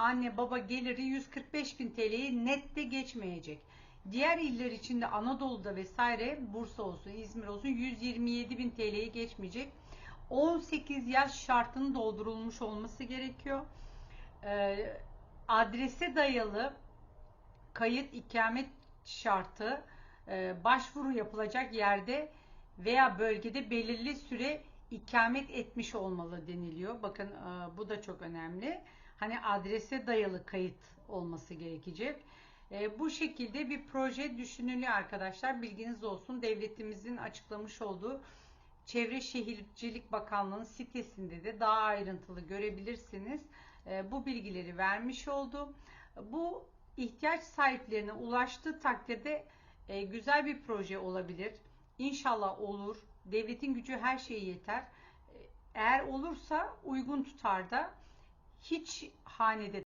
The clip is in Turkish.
anne baba geliri 145 bin TL'yi nette geçmeyecek. Diğer iller içinde Anadolu'da vesaire Bursa olsun, İzmir olsun 127 bin TL'yi geçmeyecek. 18 yaş şartının doldurulmuş olması gerekiyor. Ee, adrese dayalı kayıt ikamet şartı e, başvuru yapılacak yerde veya bölgede belirli süre ikamet etmiş olmalı deniliyor. Bakın e, bu da çok önemli. Hani adrese dayalı kayıt olması gerekecek. E, bu şekilde bir proje düşünülüyor arkadaşlar. Bilginiz olsun. Devletimizin açıklamış olduğu Çevre Şehircilik Bakanlığı'nın sitesinde de daha ayrıntılı görebilirsiniz. E, bu bilgileri vermiş oldum. Bu ihtiyaç sahiplerine ulaştığı takdirde güzel bir proje olabilir. İnşallah olur. Devletin gücü her şeye yeter. Eğer olursa uygun tutarda hiç hanede